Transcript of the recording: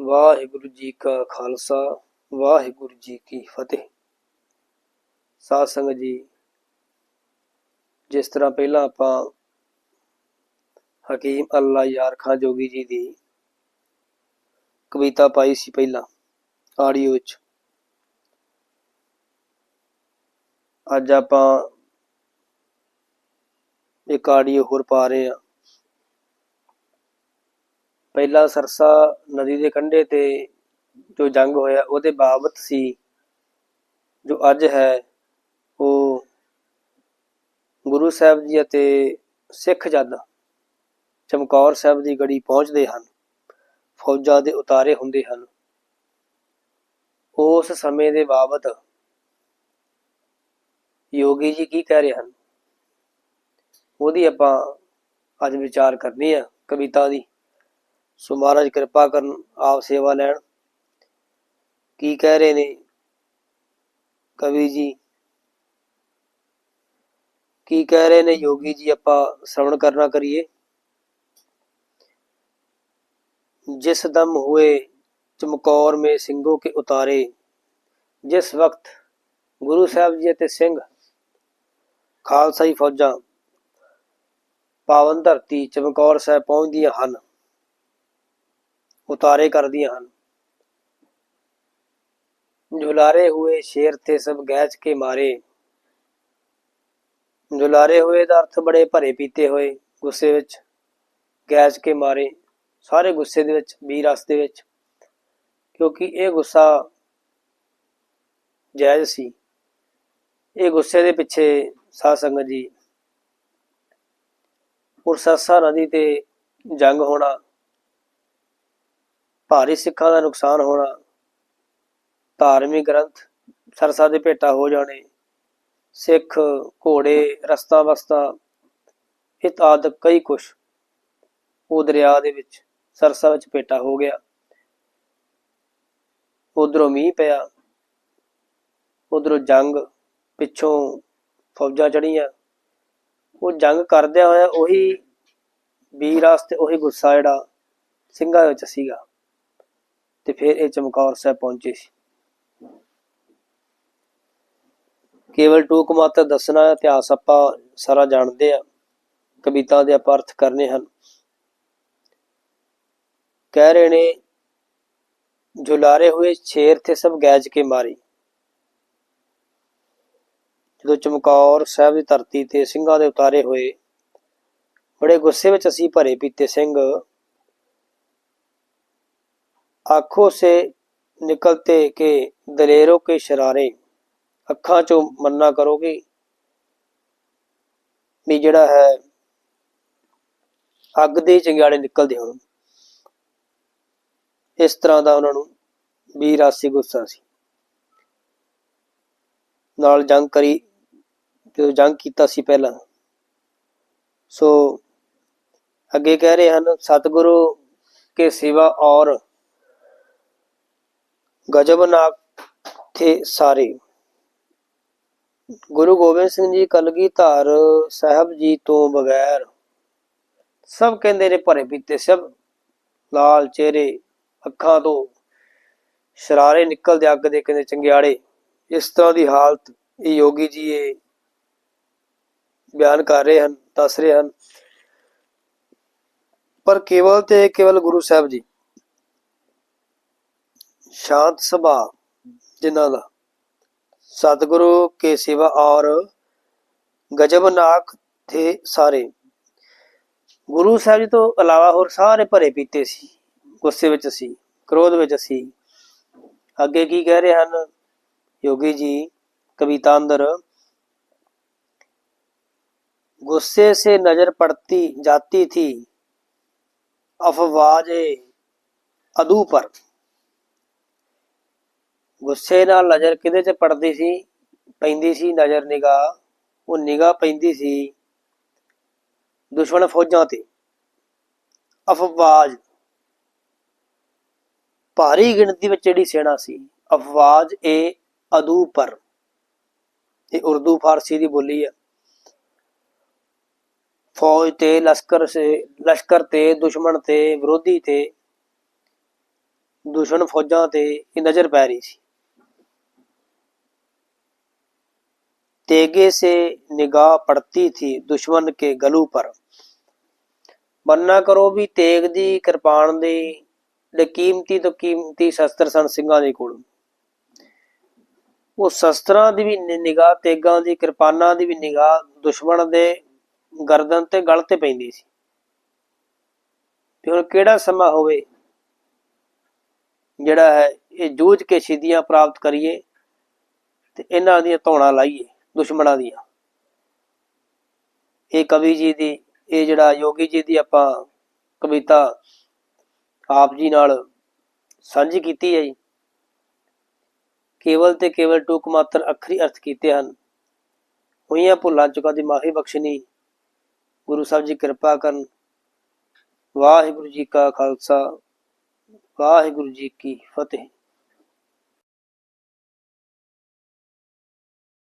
ਵਾਹਿਗੁਰੂ ਜੀ ਕਾ ਖਾਲਸਾ, ਵਾਹਿਗੁਰੂ ਜੀ ਕੀ ਫਤਿਹ। ਸਾਧ ਸੰਗਤ ਜੀ, ਜਿਸ ਤਰ੍ਹਾਂ ਪਹਿਲਾਂ ਆਪਾਂ ਹਕੀਮ ਅੱਲਾ ਯਾਰ ਖਾਂ ਜੋਗੀ ਜੀ ਦੀ ਕਵਿਤਾ ਪਾਈ ਸੀ ਪਹਿਲਾਂ, ਆਡੀਓ ਵਿੱਚ। ਅੱਜ ਆਪਾਂ ਇੱਕ ਆਡੀਓ ਹੋਰ ਪਾ ਰਹੇ ਹਾਂ। ਪਹਿਲਾ ਸਰਸਾ ਨਦੀ ਦੇ ਕੰਢੇ ਤੇ ਜੋ ਜੰਗ ਹੋਇਆ, ਉਹਦੇ ਬਾਬਤ ਸੀ, ਜੋ ਅੱਜ ਹੈ, ਉਹ ਗੁਰੂ ਸਾਹਿਬ ਜੀ ਅਤੇ ਸਿੱਖ ਜਦ ਚਮਕੌਰ ਸਾਹਿਬ ਦੀ ਗੜੀ ਪਹੁੰਚਦੇ ਹਨ। ਫੌਜਾਂ ਦੇ ਉਤਾਰੇ ਹੁੰਦੇ ਹਨ। ਉਸ ਸਮੇਂ ਦੇ ਬਾਬਤ ਯੋਗੀ ਜੀ ਕੀ ਕਹਿ ਰਹੇ ਹਨ? ਉਹਦੀ ਆਪਾਂ ਅੱਜ ਵਿਚਾਰ ਕਰਨੀ ਆ ਕਵਿਤਾ ਦੀ। ਸੋ ਮਹਾਰਾਜ ਕਿਰਪਾ ਕਰਨ, ਆਪ ਸੇਵਾ ਲੈਣ। ਕੀ ਕਹਿ ਰਹੇ ਨੇ ਕਵੀ ਜੀ? ਕੀ ਕਹਿ ਰਹੇ ਨੇ ਯੋਗੀ ਜੀ? ਆਪਾਂ ਸ਼ਰਵਣ ਕਰਨਾ ਕਰੀਏ। ਜਿਸ ਦਮ ਹੋਏ ਚਮਕੌਰ ਮੇ ਸਿੰਘੋ ਕੇ ਉਤਾਰੇ, ਜਿਸ ਵਕਤ ਗੁਰੂ ਸਾਹਿਬ ਜੀ ਅਤੇ ਸਿੰਘ ਖਾਲਸਾਈ ਫੌਜਾਂ ਪਾਵਨ ਧਰਤੀ ਚਮਕੌਰ ਸਾਹਿਬ ਪਹੁੰਚਦੀਆਂ ਹਨ ਉਤਾਰੇ ਕਰਦੀਆਂ ਹਨ। ਝੁਲਾਰੇ ਹੋਏ ਸ਼ੇਰ ਤੇ ਸਭ ਗੈਚ ਕੇ ਮਾਰੇ। ਝੁਲਾਰੇ ਹੋਏ ਦਾ ਅਰਥ ਬੜੇ ਭਰੇ ਪੀਤੇ ਹੋਏ ਗੁੱਸੇ ਵਿੱਚ ਗੈਚ ਕੇ ਮਾਰੇ। ਸਾਰੇ ਗੁੱਸੇ ਦੇ ਵਿੱਚ ਵੀ ਰਸ ਦੇ ਵਿੱਚ, ਕਿਉਂਕਿ ਇਹ ਗੁੱਸਾ ਜਾਇਜ਼ ਸੀ। ਇਹ ਗੁੱਸੇ ਦੇ ਪਿੱਛੇ ਸਾਧ ਸੰਗਤ ਜੀ ਉਰਸਾ ਨਦੀ ਤੇ ਜੰਗ ਹੋਣਾ ਭਾਰੀ ਸਿੱਖਾਂ ਦਾ ਨੁਕਸਾਨ ਹੋਣਾ, ਧਾਰਮਿਕ ਗ੍ਰੰਥ ਸਰਸਾ ਦੇ ਭੇਟਾ ਹੋ ਜਾਣੇ, ਸਿੱਖ, ਘੋੜੇ, ਰਸਤਾ ਵਸਤਾ ਇਹ ਆਦਿ ਕਈ ਕੁਛ ਉਹ ਦਰਿਆ ਦੇ ਵਿੱਚ ਸਰਸਾ ਵਿੱਚ ਭੇਟਾ ਹੋ ਗਿਆ। ਉਧਰੋਂ ਮੀਂਹ ਪਿਆ, ਉਧਰੋਂ ਜੰਗ, ਪਿੱਛੋਂ ਫੌਜਾਂ ਚੜੀਆਂ ਉਹ ਜੰਗ ਕਰਦਿਆਂ ਹੋਇਆ ਉਹੀ ਵੀਰ ਵਾਸਤੇ ਉਹੀ ਗੁੱਸਾ ਜਿਹੜਾ ਸਿੰਘਾਂ ਵਿੱਚ ਸੀਗਾ। ਤੇ ਫਿਰ ਇਹ ਚਮਕੌਰ ਸਾਹਿਬ ਪਹੁੰਚੇ ਸੀ। ਕੇਵਲ ਟੂਕ ਮਾਤਰ ਦੱਸਣਾ ਇਤਿਹਾਸ ਆਪਾਂ ਸਾਰਾ ਜਾਣਦੇ ਆ ਕਵਿਤਾ ਦੇ ਆਪਾਂ ਅਰਥ ਕਰਨੇ ਹਨ। ਕਹਿ ਰਹੇ ਨੇ ਜੁਲਾਰੇ ਹੋਏ ਸ਼ੇਰ ਤੇ ਸਭ ਗੈਜ ਕੇ ਮਾਰੀ। ਜਦੋਂ ਚਮਕੌਰ ਸਾਹਿਬ ਦੀ ਧਰਤੀ ਤੇ ਸਿੰਘਾਂ ਦੇ ਉਤਾਰੇ ਹੋਏ, ਬੜੇ ਗੁੱਸੇ ਵਿੱਚ ਅਸੀਂ ਭਰੇ ਪੀਤੇ ਸਿੰਘ ਆਖੋ ਸੇ ਨਿਕਲਤੇ ਕੇ ਦਲੇਰੋ ਕੇ ਸ਼ਰਾਰੇ। ਅੱਖਾਂ ਚੋਂ ਮੰਨਾ ਕਰੋਗੇ ਵੀ ਜਿਹੜਾ ਹੈ, ਅੱਗ ਦੇ ਚੰਗਿਆੜੇ ਨਿਕਲਦੇ ਹੋਣ। ਇਸ ਤਰ੍ਹਾਂ ਦਾ ਉਹਨਾਂ ਨੂੰ ਵੀ ਰਾਸੀ ਗੁੱਸਾ ਸੀ। ਨਾਲ ਜੰਗ ਕਰੀ ਜੋ ਜੰਗ ਕੀਤਾ ਸੀ ਪਹਿਲਾਂ, ਸੋ ਅੱਗੇ ਕਹਿ ਰਹੇ ਹਨ, ਸਤਿਗੁਰੂ ਕੇ ਸਿਵਾ ਔਰ ਗਜਬ ਨਾ ਥੇ ਸਾਰੇ। ਗੁਰੂ ਗੋਬਿੰਦ ਸਿੰਘ ਜੀ ਕਲਗੀਧਾਰ ਸਾਹਿਬ ਜੀ ਤੋਂ ਬਗੈਰ ਸਭ ਕਹਿੰਦੇ ਨੇ ਭਰੇ ਪੀਤੇ, ਸਭ ਲਾਲ ਚਿਹਰੇ ਅੱਖਾਂ ਤੋਂ ਸ਼ਰਾਰੇ ਨਿਕਲਦੇ ਅੱਗ ਦੇ ਕਹਿੰਦੇ ਚੰਗਿਆੜੇ। ਇਸ ਤਰ੍ਹਾਂ ਦੀ ਹਾਲਤ ਇਹ ਯੋਗੀ ਜੀ ਇਹ ਬਿਆਨ ਕਰ ਰਹੇ ਹਨ, ਦੱਸ ਰਹੇ ਹਨ। ਪਰ ਕੇਵਲ ਤੇ ਕੇਵਲ ਗੁਰੂ ਸਾਹਿਬ ਜੀ ਸ਼ਾਂਤ ਸੁਭਾਅ ਜਿਨ੍ਹਾਂ ਦਾ ਸਤਿਗੁਰੂ ਕੇ ਸਿਵਾ ਔਰ ਗਜਬ ਨਾਕ ਥੇ ਸਾਰੇ ਗੁਰੂ ਸਾਹਿਬ ਜੀ ਤੋਂ ਇਲਾਵਾ ਹੋਰ ਸਾਰੇ ਭਰੇ ਪੀਤੇ ਸੀ ਗੁੱਸੇ ਵਿੱਚ ਸੀ ਕ੍ਰੋਧ ਵਿੱਚ ਸੀ ਅੱਗੇ ਕੀ ਕਹਿ ਰਹੇ ਹਨ ਯੋਗੀ ਜੀ ਕਵਿਤਾ ਅੰਦਰ गुस्से से नजर पड़ती जाती थी अफवाज ਅਦੂ ਪਰ ਗੁੱਸੇ ਨਾਲ ਨਜ਼ਰ ਕਿਹਦੇ ਚ ਪੜਦੀ ਸੀ? ਪੈਂਦੀ ਸੀ ਨਜ਼ਰ ਨਿਗਾਹ। ਉਹ ਨਿਗਾਹ ਪੈਂਦੀ ਸੀ ਦੁਸ਼ਮਣ ਫੌਜਾਂ ਤੇ। ਅਫਵਾਜ। ਭਾਰੀ ਗਿਣਤੀ ਵਿੱਚ ਜਿਹੜੀ ਸੈਨਾ ਸੀ, ਅਫਵਾਜ ਇਹ ਅਦੂ ਪਰ। ਇਹ ਉਰਦੂ ਫਾਰਸੀ ਦੀ ਬੋਲੀ ਹੈ ਫੌਜ ਤੇ ਲਸ਼ਕਰ ਸੇ, ਲਸ਼ਕਰ ਤੇ, ਦੁਸ਼ਮਣ ਤੇ, ਵਿਰੋਧੀ ਤੇ, ਦੁਸ਼ਮਣ ਫੌਜਾਂ ਤੇ ਇਹ ਨਜ਼ਰ ਪੈ ਰਹੀ ਸੀ। तेगे से निगाह पड़ती थी दुश्मन के गलू पर ਮੰਨਾ ਕਰੋ ਵੀ ਤੇਗ ਦੀ ਕਿਰਪਾਨ ਦੀ ਦੇ ਕੀਮਤੀ ਤੋਂ ਕੀਮਤੀ ਸ਼ਸਤਰ ਸਨ ਸਿੰਘਾਂ ਦੇ ਕੋਲ ਉਹ ਸ਼ਸਤਰਾਂ ਦੀ ਵੀ ਨਿ- ਨਿਗਾਹ ਤੇਗਾਂ ਦੀ ਕਿਰਪਾਨਾਂ ਦੀ ਵੀ ਨਿਗਾਹ ਦੁਸ਼ਮਣ ਦੇ ਗਰਦਨ ਤੇ ਗਲ ਤੇ ਪੈਂਦੀ ਸੀ ਤੇ ਹੁਣ ਕਿਹੜਾ ਸਮਾਂ ਹੋਵੇ ਜਿਹੜਾ ਹੈ ਇਹ ਜੂਝ ਕੇ ਸਿੱਧੀਆਂ ਪ੍ਰਾਪਤ ਕਰੀਏ ਤੇ ਇਹਨਾਂ ਦੀਆਂ ਧੌਣਾ ਲਾਈਏ ਦੁਸ਼ਮਣਾਂ ਦੀਆਂ। ਇਹ ਕਵੀ ਜੀ ਦੀ, ਇਹ ਜਿਹੜਾ ਯੋਗੀ ਜੀ ਦੀ ਆਪਾਂ ਕਵਿਤਾ ਆਪ ਜੀ ਨਾਲ ਸਾਂਝੀ ਕੀਤੀ ਹੈ ਜੀ। ਕੇਵਲ ਤੇ ਕੇਵਲ ਟੂਕ ਮਾਤਰ ਅੱਖਰੀ ਅਰਥ ਕੀਤੇ ਹਨ। ਹੋਈਆਂ ਭੁੱਲਾਂ ਚੁਕਾ ਦੀ ਮਾਫੀ ਬਖਸ਼ਣੀ। ਗੁਰੂ ਸਾਹਿਬ ਜੀ ਕਿਰਪਾ ਕਰਨ। ਵਾਹਿਗੁਰੂ ਜੀ ਕਾ ਖਾਲਸਾ, ਵਾਹਿਗੁਰੂ ਜੀ ਕੀ ਫਤਿਹ।